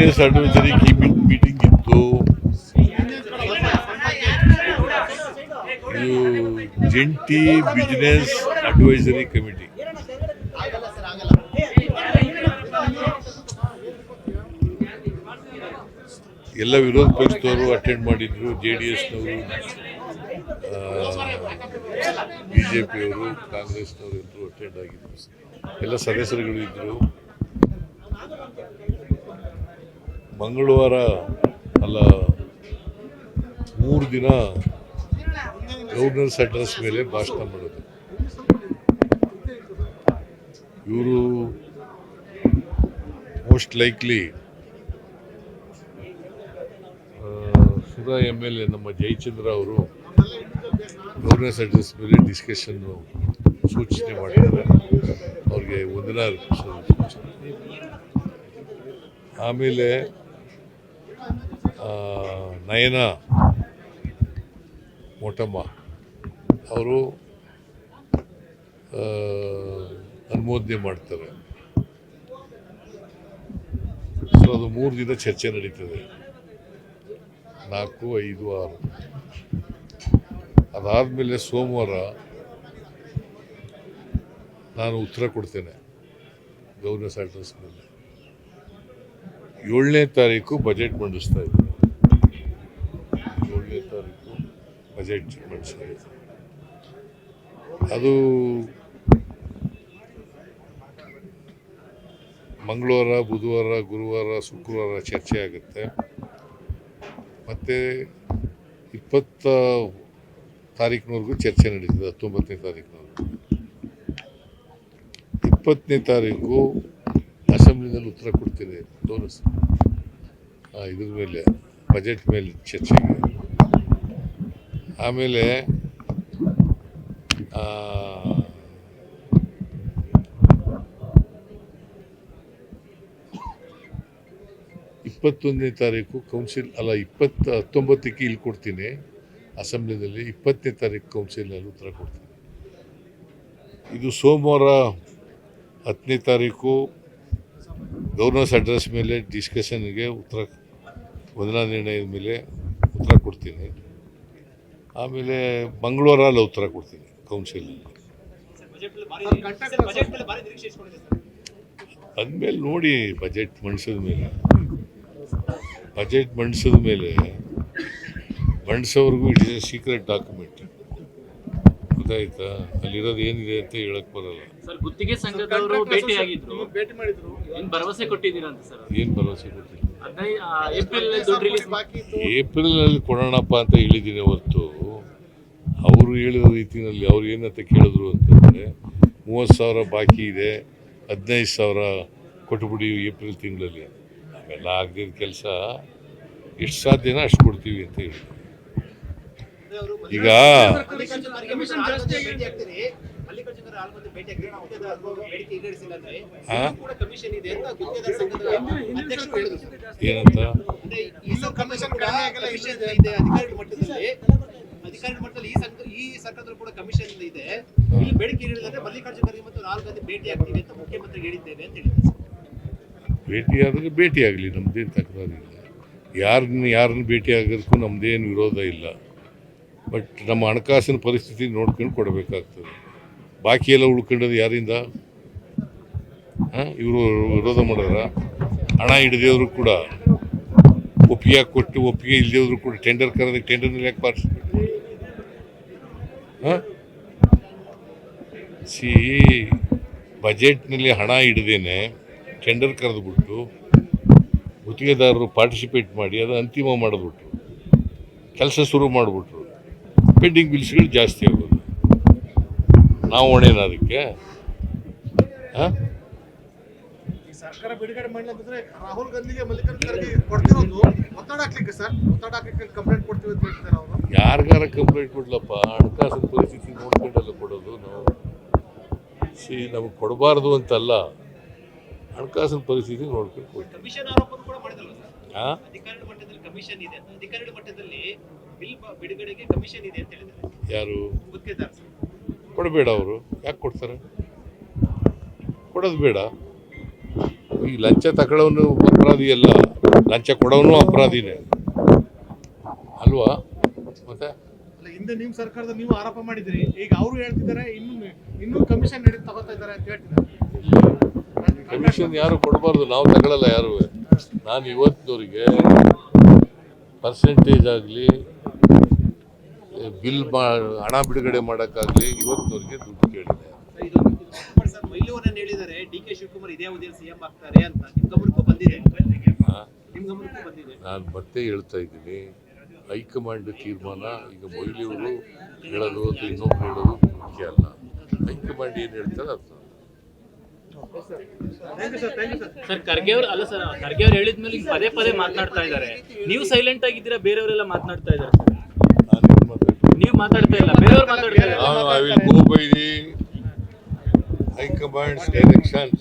Business keeping meeting ಇತ್ತು. ಜಂಟಿ business advisory committee ಎಲ್ಲ ವಿರೋಧ ಪಕ್ಷದವರು ಅಟೆಂಡ್ ಮಾಡಿದ್ರು, ಜೆ ಡಿ ಎಸ್ನವರು ಬಿ ಜೆ ಪಿಯವರು, ಕಾಂಗ್ರೆಸ್ನವರು ಎಲ್ಲರೂ ಅಟೆಂಡ್ ಆಗಿದ್ರು. ಎಲ್ಲ ಸದಸ್ಯರುಗಳು ಇದ್ದರು ಮಂಗಳವಾರ ಅಲ್ಲ, ಮೂರು ದಿನ ಗವರ್ನರ್ಸ್ ಅಡ್ರೆಸ್ ಮೇಲೆ ಭಾಷಣ ಮಾಡೋದು. ಇವರು most likely Sudha M L A ನಮ್ಮ ಜಯಚಂದ್ರ ಅವರು ಗವರ್ನರ್ಸ್ ಅಡ್ರೆಸ್ ಮೇಲೆ ಡಿಸ್ಕಷನ್ ಸೂಚನೆ ಮಾಡಿದ್ದಾರೆ. ಅವ್ರಿಗೆ ಒಂದಿನ ಆಮೇಲೆ ನಯನ ಮೋಟಮ್ಮ ಅವರು ಅನುಮೋದನೆ ಮಾಡ್ತಾರೆ. ಸೊ ಅದು ಮೂರು ದಿನ ಚರ್ಚೆ ನಡೀತದೆ. ನಾಲ್ಕು, ಐದು, ಆರು. ಅದಾದಮೇಲೆ ಸೋಮವಾರ ನಾನು ಉತ್ತರ ಕೊಡ್ತೇನೆ ಗವರ್ನರ್ಸ್ ಅಡ್ರೆಸ್ ಮೇಲೆ. ಏಳನೇ ತಾರೀಕು ಬಜೆಟ್ ಮಂಡಿಸ್ತಾ ಏಳನೇ ಬಜೆಟ್ ಮಂಡಿಸಿದೆ ಅದು ಮಂಗಳವಾರ, ಬುಧವಾರ, ಗುರುವಾರ, ಶುಕ್ರವಾರ ಚರ್ಚೆ ಆಗುತ್ತೆ. ಮತ್ತು ಇಪ್ಪತ್ತ ತಾರೀಕಿನವರೆಗೂ ಚರ್ಚೆ ನಡೀತದೆ, ಹತ್ತೊಂಬತ್ತನೇ ತಾರೀಕಿನವರೆಗೂ ಇಪ್ಪತ್ತನೇ ತಾರೀಕು ಅಸೆಂಬ್ಲಿನಲ್ಲಿ ಉತ್ತರ ಕೊಡ್ತೀನಿ ತೋರಿಸ್ ಇದ್ರ ಮೇಲೆ ಬಜೆಟ್ ಮೇಲೆ ಚರ್ಚೆಗೆ. ಆಮೇಲೆ ಇಪ್ಪತ್ತೊಂದನೇ ತಾರೀಕು ಕೌನ್ಸಿಲ್, ಅಲ್ಲ, ಇಪ್ಪತ್ತು, ಹತ್ತೊಂಬತ್ತಕ್ಕೆ ಇಲ್ಲಿ ಕೊಡ್ತೀನಿ. ಅಸೆಂಬ್ಲಿನಲ್ಲಿ ಇಪ್ಪತ್ತನೇ ತಾರೀಕು ಕೌನ್ಸಿಲ್ನಲ್ಲಿ ಉತ್ತರ ಕೊಡ್ತೀನಿ. ಇದು ಸೋಮವಾರ ಹತ್ತನೇ ತಾರೀಕು ಗವರ್ನರ್ಸ್ ಅಡ್ರೆಸ್ ಮೇಲೆ ಡಿಸ್ಕಷನ್ಗೆ ಉತ್ತರ, ವಂದನಾ ನಿರ್ಣಯದ ಮೇಲೆ ಉತ್ತರ ಕೊಡ್ತೀನಿ. ಆಮೇಲೆ ಮಂಗಳವಾರಲ್ಲಿ ಉತ್ತರ ಕೊಡ್ತೀನಿ ಕೌನ್ಸಿಲ್ ಅಂದಮೇಲೆ ನೋಡಿ ಬಜೆಟ್ ಮಂಡಿಸಿದ ಮೇಲೆ. ಬಜೆಟ್ ಮಂಡಿಸಿದ ಮೇಲೆ ಮಂಡಿಸೋವ್ರಿಗೂ ಇಟ್ ಇಸ್ ಸೀಕ್ರೆಟ್ ಡಾಕ್ಯುಮೆಂಟ್ ಗೊತ್ತಾಯ್ತಾ? ಅಲ್ಲಿರೋದು ಏನಿದೆ ಅಂತ ಹೇಳಕ್ ಬರಲ್ಲ. ಸರ್ ಗುತ್ತಿಗೆ ಸಂಘದವರು ಭೇಟಿಯಾಗಿದ್ರು. ಭೇಟಿ ಮಾಡಿದ್ರು. ಏನು ಭರವಸೆ ಕೊಟ್ಟಿದ್ದೀರಂತ ಸರ್ ಏನು ಭರವಸೆ ಹದಿನೈದು ಏಪ್ರಿಲ್ ಏಪ್ರಿಲ್ನಲ್ಲಿ ಕೊಡೋಣಪ್ಪ ಅಂತ ಹೇಳಿದ್ದೀನಿ ಹೊರತು. ಅವರು ಹೇಳಿದ ರೀತಿಯಲ್ಲಿ ಅವ್ರು ಏನಂತ ಕೇಳಿದ್ರು ಅಂತಂದರೆ ಮೂವತ್ತು ಸಾವಿರ ಬಾಕಿ ಇದೆ ಹದಿನೈದು ಸಾವಿರ ಕೊಟ್ಟುಬಿಡಿ ಏಪ್ರಿಲ್ ತಿಂಗಳಲ್ಲಿ. ಅವೆಲ್ಲ ಆಗದಿದ್ದ ಕೆಲಸ ಎಷ್ಟು ಸಾಧ್ಯನೋ ಅಷ್ಟು ಕೊಡ್ತೀವಿ ಅಂತ ಹೇಳಿ ಈಗ. ಏನಂತ? ಅಧಿಕಾರಿಗಳ ಮಟ್ಟದಲ್ಲಿ ಈ ಸಂಘ ಈ ಸರ್ಕಾರದಲ್ಲೂ ಕೂಡ ಕಮಿಷನ್ ಇದೆ ಇಲ್ಲಿ ಬೇಡಿಕೆ ಹೇಳಿದ್ರೆ ಮಲ್ಲಿಕಾರ್ಜುನ ಖರ್ಗೆ ಮತ್ತು ರಾಹುಲ್ ಗಾಂಧಿ ಭೇಟಿ ಆಗ್ತೀವಿ ಅಂತ ಮುಖ್ಯಮಂತ್ರಿ ಹೇಳಿದ್ದೇವೆ ಅಂತ ಭೇಟಿ ಭೇಟಿಯಾದರೆ ಭೇಟಿಯಾಗಲಿ ನಮ್ಮದೇನು ತಕರಾರಿಲ್ಲ ಯಾರನ್ನ ಯಾರನ್ನ ಭೇಟಿ ಆಗೋದಕ್ಕೂ ನಮ್ಮದೇನು ವಿರೋಧ ಇಲ್ಲ. ಬಟ್ ನಮ್ಮ ಹಣಕಾಸಿನ ಪರಿಸ್ಥಿತಿ ನೋಡ್ಕೊಂಡು ಕೊಡಬೇಕಾಗ್ತದೆ. ಬಾಕಿ ಎಲ್ಲ ಉಳ್ಕೊಂಡದ್ದು ಯಾರಿಂದ? ಇವರು ವಿರೋಧ ಮಾಡೋರ? ಹಣ ಹಿಡಿದೇವರು ಕೂಡ ಒಪ್ಪಿಗೆ ಕೊಟ್ಟು ಒಪ್ಪಿಗೆ ಇಲ್ಲದೇವ್ರು ಕೂಡ ಟೆಂಡರ್ ಕರೆದಕ್ಕೆ ಟೆಂಡರ್ನಲ್ಲಿ ಯಾಕೆ ಪಾರ್ಟಿಸಿಪೇಟ್ ಸಿ ಬಜೆಟ್ನಲ್ಲಿ ಹಣ ಹಿಡ್ದೇನೆ ಟೆಂಡರ್ ಕರೆದುಬಿಟ್ಟು ಗುತ್ತಿಗೆದಾರರು ಪಾರ್ಟಿಸಿಪೇಟ್ ಮಾಡಿ ಅದು ಅಂತಿಮ ಮಾಡಿಬಿಟ್ರು. ಕೆಲಸ ಶುರು ಮಾಡಿಬಿಟ್ರು. ಪೆಂಡಿಂಗ್ ಬಿಲ್ಸ್ಗಳು ಜಾಸ್ತಿ ಆಗೋದು. ನಾವು ಹೊಣೆನ ಅದಕ್ಕೆ? ಹಾಂ? ಈ ಸರ್ಕಾರ ಬಿಡುಗಡೆ ಮಾಡಿಲ್ಲ ಅಂತಂದ್ರೆ ರಾಹುಲ್ ಗಾಂಧಿಗೆ ಮಲ್ಲಿಕಾರ್ಜುನ್ ಖರ್ಗೆ ಕೊಡ್ತಿರೋದು ಒತ್ತಡ ಹಾಕ್ಲಿಕ್ಕೆ ಸರ್. ಒತ್ತಡ ಹಾಕ್ಲಿಕ್ಕೆ ಕಂಪ್ಲೇಂಟ್ ಕೊಡ್ತೀವಿ ಅಂತ ಹೇಳ್ತಾರೆ ಅವರು. ಯಾರಿಗಾರ ಕಂಪ್ಲೇಂಟ್ ಕೊಡ್ಲಪ್ಪ? ಹಣಕಾಸಿನ ಪರಿಸ್ಥಿತಿ ನೋಡ್ಕೊಂಡಲ್ಲ ಕೊಡೋದು ನಾವು. ಸಿ ನಮಗೆ ಕೊಡಬಾರ್ದು ಅಂತಲ್ಲ. ಹಣಕಾಸಿನ ಪರಿಸ್ಥಿತಿ ನೋಡ್ಕೊಂಡು ಕೊಡ್ತೀವಿ. ಯಾರು? ಕೊಡಬೇಡ ಅವರು. ಯಾಕೆ ಕೊಡ್ತಾರೆ? ಕೊಡೋದು ಬೇಡ. ಈ ಲಂಚ ತಗೊಳ್ಳೋನು ಅಪರಾಧಿ ಅಲ್ಲ ಲಂಚ ಕೊಡೋನು ಅಪರಾಧಿನೇ. ಅಲ್ವಾ? ಹಿಂದೆ ನಿಮ್ ಸರ್ಕಾರದ ನೀವು ಆರೋಪ ಮಾಡಿದ್ರಿ. ಈಗ ಅವರು ಹೇಳ್ತಿದ್ದಾರೆ ಇನ್ನು ಇನ್ನೂ ಕಮಿಷನ್ ನಡೀತ ತಗೋತಾ ಇದ್ದಾರೆ ಅಂತ ಹೇಳ್ತಿದ್ದಾರೆ. ಕಮಿಷನ್ ಯಾರು ಕೊಡಬಾರ್ದು ನಾವು ತಗೊಳ್ಳಲ್ಲ ಯಾರು. ನಾನು ಇವತ್ತಿನವರಿಗೆ ಪರ್ಸೆಂಟೇಜ್ ಆಗಲಿ ಬಿಲ್ ಮಾ ಹಣ ಬಿಡುಗಡೆ ಮಾಡೋಕ್ಕಾಗಲಿ ಇವತ್ತಿನವರಿಗೆ ದುಡ್ಡು ಕೇಳಿದೆ. ಸರ್ ಮೈಲೂರನ್ನ ಹೇಳಿದ್ದಾರೆ ಡಿ ಕೆ ಶಿವಕುಮಾರ್ ಇದೇ ಅವಧಿಯಲ್ಲಿ ಸಿಎಂ ಆಗ್ತಾರೆ ಅಂತ. ನಿಮ್ ಗಮನಕ್ಕೂ ಬಂದಿದೆ? ಹಾ? ನಿಮ್ ಗಮನಕ್ಕೂ ಬಂದಿದೆ? ನಾನು ಮತ್ತೆ ಹೇಳ್ತಾ ಇದ್ದೀನಿ. ಹೈಕಮಾಂಡ್ ತೀರ್ಮಾನ ಈಗ ಮೊಯ್ಲಿಯವರು ಹೇಳೋದು ಅಥವಾ ಇನ್ನೊಬ್ರು ಹೇಳೋದು ಮುಖ್ಯ ಅಲ್ಲ. ಹೈಕಮಾಂಡ್ ಏನು ಹೇಳ್ತಾರೆ ಅದು thank you sir thank you sir sir Kharge ಅವ್ರು ಅಲ್ಲ ಸರ್ ಖರ್ಗೆ ಅವ್ರು ಹೇಳಿದ್ಮೇಲೆ ಈಗ ಪದೇ ಪದೇ ಮಾತನಾಡ್ತಾ ಇದ್ದಾರೆ. ನೀವು ಸೈಲೆಂಟ್ ಆಗಿದ್ದೀರಾ ಬೇರೆಯವರೆಲ್ಲ ಮಾತನಾಡ್ತಾ ಇದ್ದಾರೆ ನೀವು ಮಾತಾಡ್ತಾ ಇಲ್ಲ ಬೇರೆಯವ್ರು ಮಾತಾಡ್ತಾ ಇಲ್ಲ go by the High Command's directions.